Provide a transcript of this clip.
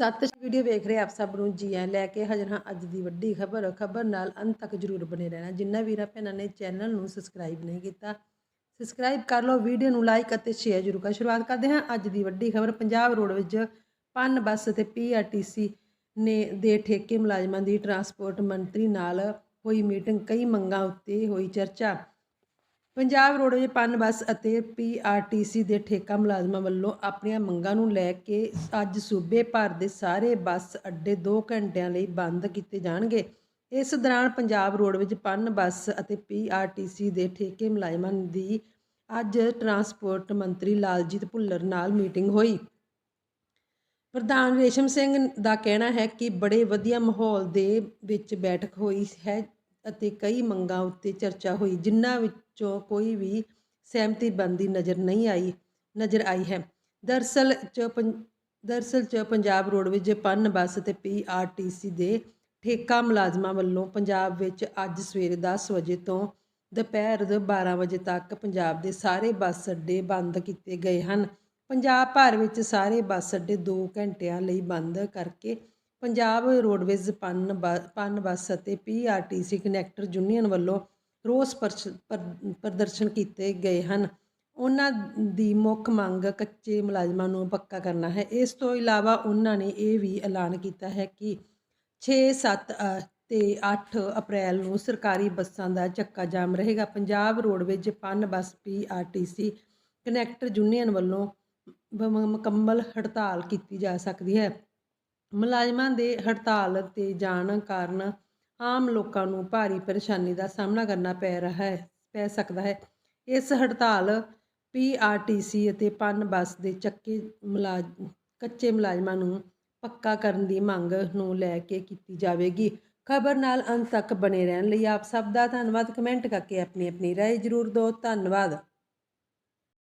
ਸਤਿ ਸ਼੍ਰੀ ਵੀਡੀਓ ਵੇਖ ਰਹੇ ਆਪ ਸਭ ਨੂੰ ਜੀ ਆਇਆਂ ਲੈ ਕੇ ਹਾਜ਼ਰ ਹਾਂ ਅੱਜ ਦੀ ਵੱਡੀ ਖਬਰ। ਖਬਰ ਨਾਲ ਅੰਤ ਤੱਕ ਜਰੂਰ ਬਣੇ ਰਹਿਣਾ। ਜਿੰਨਾ ਵੀਰਾਂ ਭੈਣਾਂ ਨੇ ਚੈਨਲ ਨੂੰ ਸਬਸਕ੍ਰਾਈਬ ਨਹੀਂ ਕੀਤਾ ਸਬਸਕ੍ਰਾਈਬ ਕਰ ਲਓ, ਵੀਡੀਓ ਨੂੰ ਲਾਈਕ ਅਤੇ ਸ਼ੇਅਰ ਜਰੂਰ ਕਰ। ਸ਼ੁਰੂਆਤ ਕਰਦੇ ਹਾਂ ਅੱਜ ਦੀ ਵੱਡੀ ਖਬਰ। ਪੰਜਾਬ ਰੋਡ ਵਿੱਚ ਪਨ ਬੱਸ ਅਤੇ ਪੀਆਰਟੀਸੀ ਨੇ ਦੇ ਠੇਕੇ ਮੁਲਾਜ਼ਮਾਂ ਦੀ ਟਰਾਂਸਪੋਰਟ ਮੰਤਰੀ ਨਾਲ ਹੋਈ ਮੀਟਿੰਗ ਕਈ ਮੰਗਾਂ ਉੱਤੇ ਹੋਈ ਚਰਚਾ। ਪੰਜਾਬ ਰੋਡਵੇਜ਼ ਪਨ ਬੱਸ ਅਤੇ ਪੀਆਰਟੀਸੀ ਦੇ ਠੇਕਾ ਮੁਲਾਜ਼ਮਾਂ ਵੱਲੋਂ ਆਪਣੀਆਂ ਮੰਗਾਂ ਨੂੰ ਲੈ ਕੇ ਅੱਜ ਸੂਬੇ ਭਰ ਦੇ ਸਾਰੇ ਬੱਸ ਅੱਡੇ 2 ਘੰਟਿਆਂ ਲਈ ਬੰਦ ਕੀਤੇ ਜਾਣਗੇ। ਇਸ ਦੌਰਾਨ ਪੰਜਾਬ ਰੋਡਵੇਜ਼ ਪਨ ਬੱਸ ਅਤੇ ਪੀਆਰਟੀਸੀ ਦੇ ਠੇਕੇ ਮੁਲਾਜ਼ਮਾਂ ਦੀ ਅੱਜ ਟਰਾਂਸਪੋਰਟ ਮੰਤਰੀ ਲਾਲਜੀਤ ਭੁੱਲਰ ਨਾਲ ਮੀਟਿੰਗ ਹੋਈ। ਪ੍ਰਧਾਨ ਰੇਸ਼ਮ ਸਿੰਘ ਦਾ ਕਹਿਣਾ ਹੈ ਕਿ ਬੜੇ ਵਧੀਆ ਮਾਹੌਲ ਦੇ ਵਿੱਚ ਬੈਠਕ ਹੋਈ ਹੈ ਅਤੇ ਕਈ ਮੰਗਾਂ ਉੱਤੇ ਚਰਚਾ ਹੋਈ, ਜਿਨ੍ਹਾਂ ਵਿੱਚੋਂ ਕੋਈ ਵੀ ਸਹਿਮਤੀ ਬਣਦੀ ਨਜ਼ਰ ਨਹੀਂ ਆਈ, ਨਜ਼ਰ ਆਈ ਹੈ। ਦਰਸਲ ਚ ਪੰ- ਦਰਸਲ ਚ ਪੰਜਾਬ ਰੋਡਵੇਜ਼ ਪਨ, ਬੱਸ ਤੇ ਪੀਆਰਟੀਸੀ ਦੇ ਠੇਕਾ ਮੁਲਾਜ਼ਮਾਂ ਵੱਲੋਂ ਪੰਜਾਬ ਵਿੱਚ ਅੱਜ ਸਵੇਰੇ 10 ਵਜੇ ਤੋਂ ਦੁਪਹਿਰ ਦੇ 12 ਵਜੇ ਤੱਕ ਪੰਜਾਬ ਦੇ ਸਾਰੇ ਬੱਸ ਅੱਡੇ ਬੰਦ ਕੀਤੇ ਗਏ ਹਨ। ਪੰਜਾਬ ਭਰ ਵਿੱਚ ਸਾਰੇ ਬੱਸ ਅੱਡੇ 2 ਘੰਟਿਆਂ ਲਈ ਬੰਦ ਕਰਕੇ ਪੰਜਾਬ ਰੋਡਵੇਜ਼ ਪਨ ਬ- ਪਨ ਬੱਸ ਅਤੇ ਪੀਆਰਟੀਸੀ ਕਨੈਕਟਰ ਯੂਨੀਅਨ ਵੱਲੋਂ ਰੋਸ ਪ੍ਰਸ਼- ਪਰ- ਪ੍ਰਦਰਸ਼ਨ ਕੀਤੇ ਗਏ ਹਨ। ਉਹਨਾਂ ਦੀ ਮੁੱਖ ਮੰਗ ਕੱਚੇ ਮੁਲਾਜ਼ਮਾਂ ਨੂੰ ਪੱਕਾ ਕਰਨਾ ਹੈ। ਇਸ ਤੋਂ ਇਲਾਵਾ ਉਹਨਾਂ ਨੇ ਇਹ ਵੀ ਐਲਾਨ ਕੀਤਾ ਹੈ ਕਿ 6 7 ਤੇ 8 ਅਪ੍ਰੈਲ ਨੂੰ ਸਰਕਾਰੀ ਬੱਸਾਂ ਦਾ ਚੱਕਾ ਜਾਮ ਰਹੇਗਾ। ਪੰਜਾਬ ਰੋਡਵੇਜ਼ ਪਨ ਬੱਸ ਪੀਆਰਟੀਸੀ ਕਨੈਕਟਰ ਯੂਨੀਅਨ ਵੱਲੋਂ ਮੁਕੰਮਲ ਹੜਤਾਲ ਕੀਤੀ ਜਾ ਸਕਦੀ ਹੈ। ਮੁਲਾਜ਼ਮਾਂ ਦੇ ਹੜਤਾਲ ਤੇ ਜਾਣ ਕਾਰਨ ਆਮ ਲੋਕਾਂ ਨੂੰ ਭਾਰੀ ਪਰੇਸ਼ਾਨੀ ਦਾ ਸਾਹਮਣਾ ਕਰਨਾ ਪੈ ਰਿਹਾ ਹੈ, ਪੈ ਸਕਦਾ ਹੈ। ਇਸ ਹੜਤਾਲ ਪੀਆਰਟੀਸੀ ਅਤੇ ਪਨ ਬੱਸ ਦੇ ਚੱਕੇ ਮੁਲਾਜ਼, ਕੱਚੇ ਮੁਲਾਜ਼ਮਾਂ ਨੂੰ ਪੱਕਾ ਕਰਨ ਦੀ ਮੰਗ ਨੂੰ ਲੈ ਕੇ ਕੀਤੀ ਜਾਵੇਗੀ। ਖਬਰ ਨਾਲ ਅੰਤ ਤੱਕ ਬਣੇ ਰਹਿਣ ਲਈ ਆਪ ਸਭ ਦਾ ਧੰਨਵਾਦ। ਕਮੈਂਟ ਕਰਕੇ ਆਪਣੀ ਆਪਣੀ ਰਾਏ ਜ਼ਰੂਰ ਦਿਓ। ਧੰਨਵਾਦ।